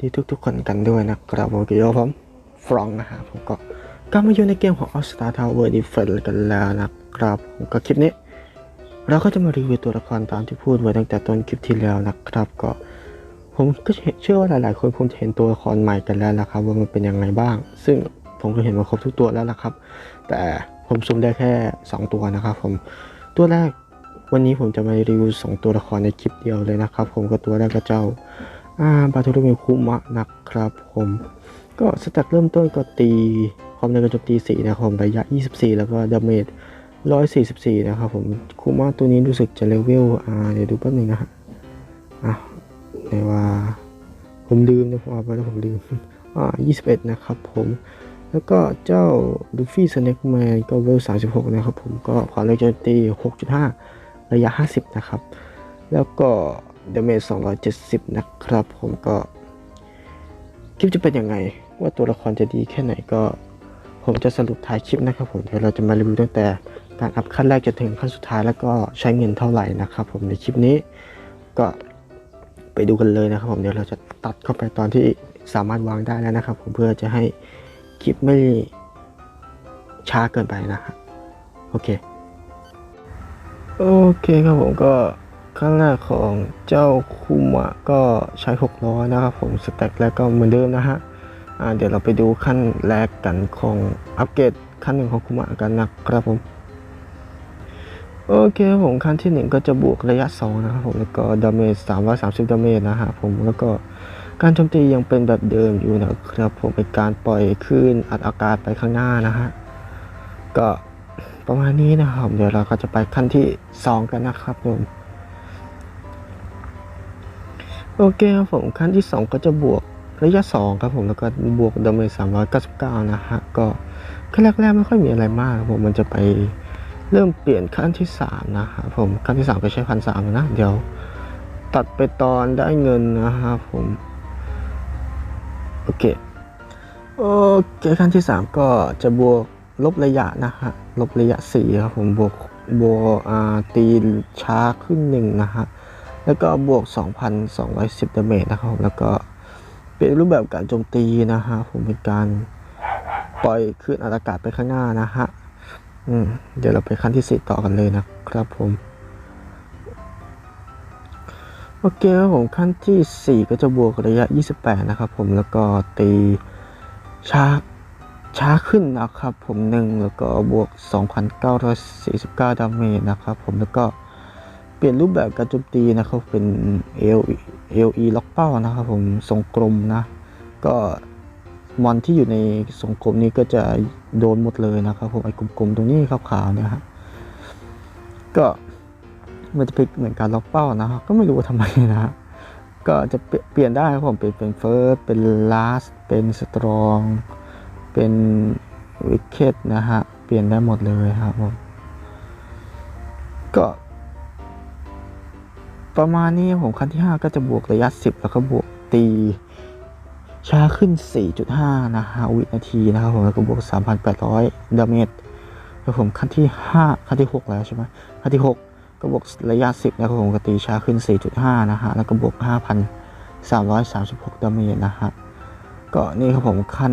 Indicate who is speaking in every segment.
Speaker 1: ดีทุกๆคนกันด้วยนะครับผมเกี่ยวผมฟรองนะฮะผมก็กลับมาอยู่ในเกมของ All Star Tower Defense กันแล้วนะครับผมก็คลิปนี้ เราก็จะมารีวิวตัวละครตามที่พูดไว้ตั้งแต่ต้นคลิปที่แล้วนะครับ ก็ผมก็เชื่อว่าหลายๆ คนคงจะเห็นตัวละครใหม่กันแล้วนะครับ ว่ามันเป็นยังไงบ้าง ซึ่งผมก็เห็นมาครบทุกตัวแล้วนะครับ แต่ผมซูมได้แค่ 2 ตัวนะครับ ผมตัวแรกวันนี้ผมจะมารีวิวสองตัวละครในคลิปเดียวเลยนะครับ ผมก็ตัวแรกก็เจ้า อาบาทูรุมิคุมะนะครับผม ก็สแต็กเริ่มต้นก็ตีความเร็วการโจมตี4นะครับผมระยะ 24 แล้วก็ดาเมจ144 นะครับผมคุมะตัวนี้รู้สึกจะเลเวลอ่าเดี๋ยวดูแป๊บนึงนะฮะอะในว่าผมลืมนะผมเอาไปแล้วผมลืมอ่า21 นะครับผมแล้วก็เจ้าลูฟี่สเน็กแมนก็เวล 36 นะครับผมก็ความเร็วโจมตี 6.5 ระยะ 50 นะครับ แล้วก็ ดาเมจ270 นะครับ ผมก็ คลิปจะเป็นยังไง ว่าตัวละครจะดีแค่ไหนก็ ผมจะสรุปท้ายคลิปนะครับผมเดี๋ยวเราจะมารีวิวตั้งแต่การอัพขั้นแรกจนถึงขั้นสุดท้ายแล้วก็ใช้เงินเท่าไหร่นะครับผมในคลิปนี้ก็ไปดูกันเลยนะครับผมเดี๋ยวเราจะตัดเข้าไปตอนที่สามารถวางได้แล้วนะครับ ผมเพื่อจะให้คลิปไม่ช้าเกินไปนะโอเค โอเคครับผมก็ ขั้นแรกของเจ้าคุมะก็ใช้6ล้อนะครับผมสแต็กแรกก็เหมือนเดิมนะฮะเดี๋ยวเราไปดูขั้นแรกกันของอัปเกรดขั้นหนึ่งของคุมะกันนะครับผมโอเคผมขั้นที่หนึ่งก็จะบวกระยะ 2 นะครับผมแล้วก็ดาเมจ330 ดาเมจนะฮะผมแล้วก็การโจมตียังเป็นแบบเดิมอยู่นะครับผมเป็นการปล่อยคลื่นอัดอากาศไปข้างหน้านะฮะก็ประมาณนี้นะครับ เดี๋ยวเราก็จะไปขั้นที่ 2 กันนะครับผม โอเคครับผมขั้นที่ 2 ก็จะบวกระยะ 2 ครับผมแล้วก็บวกดาเมจ399 นะฮะ ก็ขั้นแรกๆไม่ค่อยมีอะไรมากครับผมมันจะไปเริ่มเปลี่ยนขั้นที่ 3 นะครับผมขั้นที่ 3 ก็ใช้พันสามนะ เดี๋ยวตัดไปตอนได้เงินนะครับผม โอเค โอเคขั้นที่ 3 ก็จะบวกลบระยะนะฮะลบระยะ4ครับผมบวกบวกอ่าตีช้าครึ่งหนึ่งนะฮะ แล้วก็บวก 2,210ดาเมจนะครับผมแล้วก็เป็นรูปแบบการโจมตีนะฮะผมเป็นการปล่อยคลื่นอากาศไปข้างหน้านะฮะอืมเดี๋ยวเราไปขั้นที่ 4 ต่อกันเลยนะครับผมโอเคครับผมขั้นทีสี่ 4 ก็จะบวกระยะ 28 นะครับผมแล้วก็ตีช้าช้าขึ้นนะครับผมหนึ่งแล้วก็บวก 2,949 ดาเมจนะครับผมแล้วก็ เปลี่ยนรูปแบบการโจมตีนะครับเป็น L LE ล็อกเป้านะครับผมทรงกลมนะ ก็มอนที่อยู่ในทรงกลมนี้ก็จะโดนหมดเลยนะครับผมไอ้กลมๆตรงนี้ขาวๆเนี่ยฮะก็มันจะเป็นเหมือนการล็อกเป้านะครับก็ไม่รู้ว่าทำไมนะฮะก็จะเปลี่ยนได้ครับผมเป็นเป็นเฟิร์สเป็นลาสเป็นสตรองเป็นวิกเก็ตนะฮะเปลี่ยนได้หมดเลยครับผมก็ ประมาณนี้ผมขั้นที่ 5 ก็จะบวกระยะ 10 แล้วก็บวกตีช้าขึ้น 4.5 นะฮะวินาทีนะครับผมแล้วก็บวก 3,800 ดาเมจแล้วผมขั้นที่ 5 ขั้นที่ 6 แล้วใช่ไหมขั้นที่ 6 ก็บวกระยะ 10 นะครับผมก็ตีช้าขึ้น 4.5 นะฮะแล้วก็บวก 5,336 ดาเมจนะฮะก็นี่ครับผมขั้น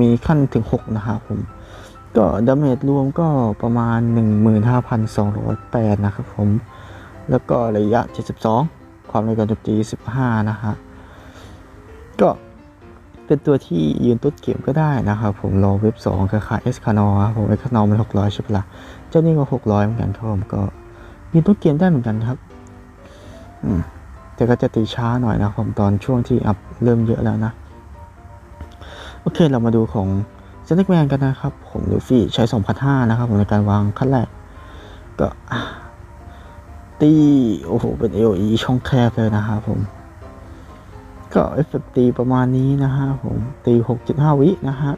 Speaker 1: มีขั้นถึง 6 นะครับผมก็ดาเมจรวมก็ประมาณ 15,208 นะครับผม แล้วก็ระยะ 72 ความเร็วการโจมตี 15 นะฮะ ก็เป็นตัวที่ยืนต้นเกมก็ได้นะครับผมรอเว็บ2คล้ายๆเอสคานอครับผมเอสคานอมัน 600 ใช่ปะละ่ะ เจ้านี่ก็ 600 เหมือนกันครับผมก็ยืนต้นเกมได้เหมือนกันครับ อืมแต่ก็จะตีช้าหน่อยนะครับผมตอนช่วงที่อัพเริ่มเยอะแล้วนะ โอเคเรามาดูของเซนเ e กแมนกันนะครับ ผมลูฟี่ใช้ 2,500 นะครับผมในการวางขั้นแรกก็ ตีโอ้โห เป็น AOE ช่องแคบเลยนะครับผม ก็เอฟเฟกตีประมาณนี้นะฮะผม ตี 6.5 วินะฮะ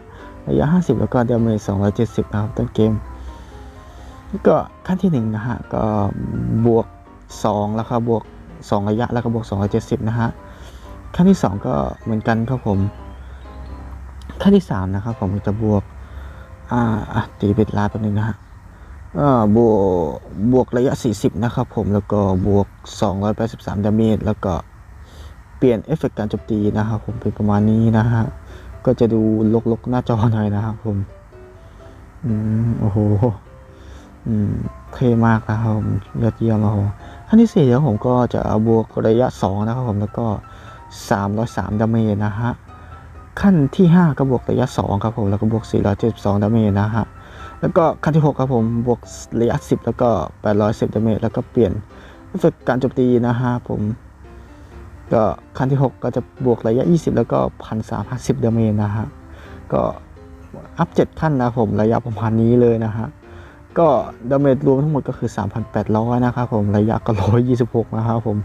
Speaker 1: ระยะ 50 แล้วก็ดาเมจ270 นะครับต้นเกม ก็ขั้นที่ 1 นะฮะ ก็บวก 2 แล้วครับบวก 2 ระยะแล้วก็บวก 270 นะฮะ ขั้นที่ 2 ก็เหมือนกันครับผม ขั้นที่สามนะครับผมจะบวก อ่าตีเป็นลาตัวนึงนะฮะ บวกบวกระยะ 40 นะครับผม แล้วก็บวก 283 ดาเมจ แล้วก็เปลี่ยนเอฟเฟกต์การโจมตีนะครับผมเป็นประมาณนี้นะฮะ ก็จะดูลกๆหน้าจอหน่อยนะครับผม อืม โอ้โห อืมเท่มากนะครับผมยอดเยี่ยมนะครับขั้นที่สี่เดี๋ยวผมก็จะบวกระยะ 2 นะครับผม แล้วก็ 303 ดาเมจนะฮะ ขั้นที่ 5 ก็บวกระยะ 2 ครับผม แล้วก็บวก 472 ดาเมจนะฮะ แล้วก็ขั้นที่ 6 ครับผม บวกระยะ 10 แล้วก็ 810ดาเมจแล้วก็เปลี่ยนเอฟเฟกการโจมตีนะฮะผม ก็ขั้นที่ 6 ก็จะบวกระยะ 20 แล้วก็ 1,350ดาเมจนะฮะ ก็อัพ 7 ขั้นนะผมระยะประมาณนี้เลยนะฮะ ก็ดาเมจรวมทั้งหมดก็คือ 3,800 นะครับผม ระยะก็126 นะครับผม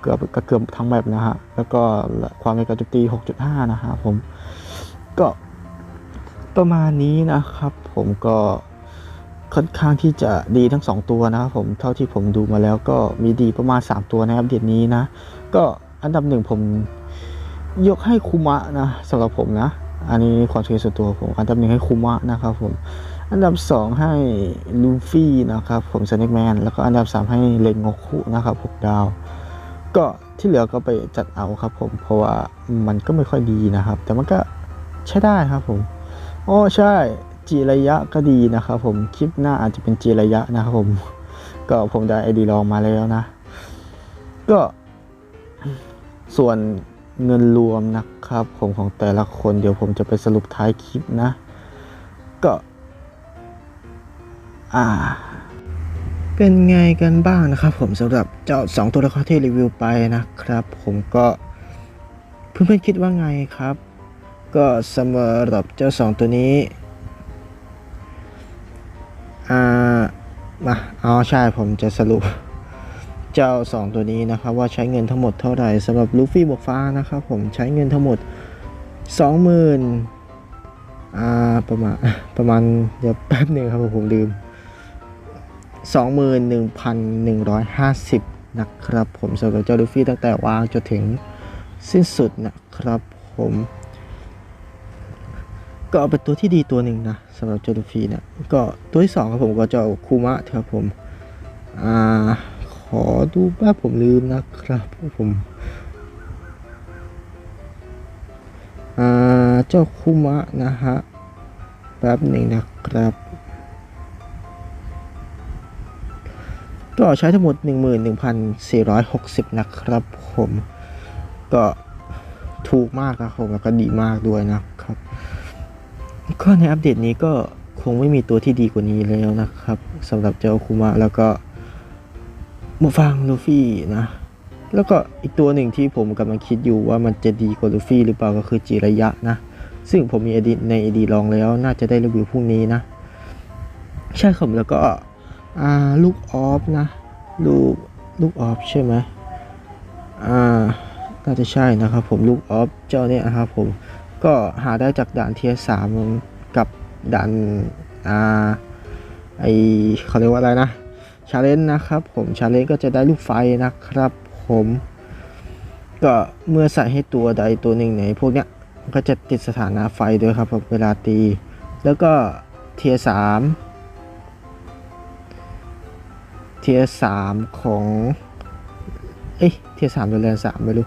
Speaker 1: เกือบก็เกือบทั้งแมปนะฮะ แล้วก็ความในการโจมตี 6.5 นะฮะผม ก็ประมาณนี้นะครับ ผมก็ค่อนข้างที่จะดีทั้ง 2 ตัวนะครับผมเท่าที่ผมดูมาแล้วก็มีดีประมาณ 3 ตัวในอัปเดตนี้นะ ก็อันดับหนึ่งผมยกให้คุมะนะสำหรับผมนะ อันนี้ความคิดส่วนตัวผมอันดับหนึ่งให้คุมะนะครับผมอันดับ 2 ให้ลูฟี่นะครับผมสเน็กแมนแล้วก็อันดับ 3 ให้เลนงคุนะครับ6ดาว ก็ที่เหลือก็ไปจัดเอาครับผมเพราะว่ามันก็ไม่ค่อยดีนะครับ แต่มันก็ใช้ได้ครับผมอ๋อใช่ จีระยะก็ดีนะครับผมคลิปหน้าอาจจะเป็นจีระยะนะครับผม ก็ผมได้ไอดีลองมาแล้วนะ ก็ส่วนเงินรวมนะครับ ผมของแต่ละคนเดี๋ยวผมจะไปสรุปท้ายคลิปนะ ก็ อ่า เป็นไงกันบ้างนะครับ ผมสำหรับเจ้า 2 ตัวละครที่รีวิวไปนะครับ ผมก็เพื่อนๆคิดว่าไงครับ ก็สำหรับเจ้า 2 ตัวนี้ อ่ามาเอาใช่ผมจะสรุป เจ้า 2 ตัวนี้นะครับ ว่าใช้เงินทั้งหมดเท่าไหร่สำหรับลูฟี่บวกฟ้านะครับผมใช้เงินทั้งหมด 20,000อ่าประมาณประมาณเดี๋ยวแป๊บหนึ่งครับผมผมลืม 21,150 นะครับผมสำหรับเจ้าลูฟี่ตั้งแต่วางจนถึงสิ้นสุดนะครับผม ก็เอาเป็นตัวที่ดีตัวหนึ่งนะสำหรับเจ้าลูฟีเนี่ยก็ตัวที่สองครับผมก็จะเอาคูมะครับผมอ่าขอดูแป๊บผมลืมนะครับผมอ่าเจ้าคูมะนะฮะแป๊บหนึ่งนะครับ ก็ใช้ทั้งหมด 11,460 นะครับผมก็ถูกมากนะครับผมแล้วก็ดีมากด้วยนะ ก็ในอัปเดตนี้ก็คงไม่มีตัวที่ดีกว่านี้แล้วนะครับสำหรับเจ้าคุมะแล้วก็มูฟังลูฟี่นะ แล้วก็อีกตัวหนึ่งที่ผมกำลังคิดอยู่ว่ามันจะดีกว่าลูฟี่หรือเปล่าก็คือจิระยะนะ ซึ่งผมมีอดีตในอดีตลองแล้ว น่าจะได้รีวิวพรุ่งนี้นะ ใช่ครับแล้วก็ลูกออฟนะ ลูกลูกออฟใช่ไหมอ่าน่าจะใช่นะครับผมลูกออฟเจ้าเนี่ยนะครับผมก็หาได้จากด่านเทียสาม ด่านอ่าไอเขาเรียกว่าอะไรนะชาเลนจ์นะครับผมชาเลนจ์ก็จะได้ลูกไฟนะครับผมก็เมื่อใส่ให้ตัวใดตัวหนึ่งในพวกเนี้ยก็จะติดสถานะไฟด้วยครับผมเวลาตี แล้วก็เทียสามเทียสามของ เอ้ยเทียสามหรือแลนสามไม่รู้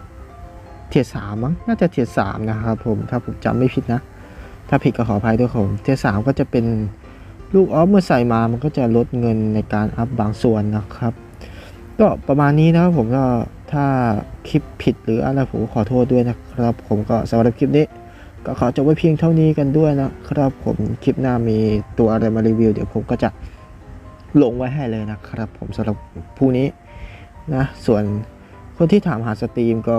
Speaker 1: เทียสามมั้งน่าจะเทียสามนะครับผมถ้าผมจำไม่ผิดนะ ถ้าผิดก็ขออภัยด้วยครับเทียสามก็จะเป็นลูกออฟเมื่อใส่มามันก็จะลดเงินในการอัพบางส่วนนะครับ ก็ประมาณนี้นะครับผมก็ถ้าคลิปผิดหรืออะไรผมขอโทษด้วยนะครับ ผมก็สำหรับคลิปนี้ ก็ขอจบไว้เพียงเท่านี้กันด้วยนะครับ ผมคลิปหน้ามีตัวอะไรมารีวิว เดี๋ยวผมก็จะลงไว้ให้เลยนะครับ ผมสำหรับผู้นี้นะส่วนคนที่ถามหาสตรีมก็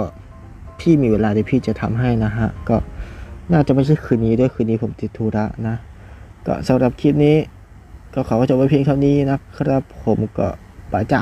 Speaker 1: พี่มีเวลาที่พี่จะทำให้นะฮะก็ น่าจะไม่ใช่คืนนี้ด้วยคืนนี้ผมติดธุระนะ ก็สำหรับคลิปนี้ ก็ขอจบไว้เพียงเท่านี้นะครับ ผมก็ไปจ้า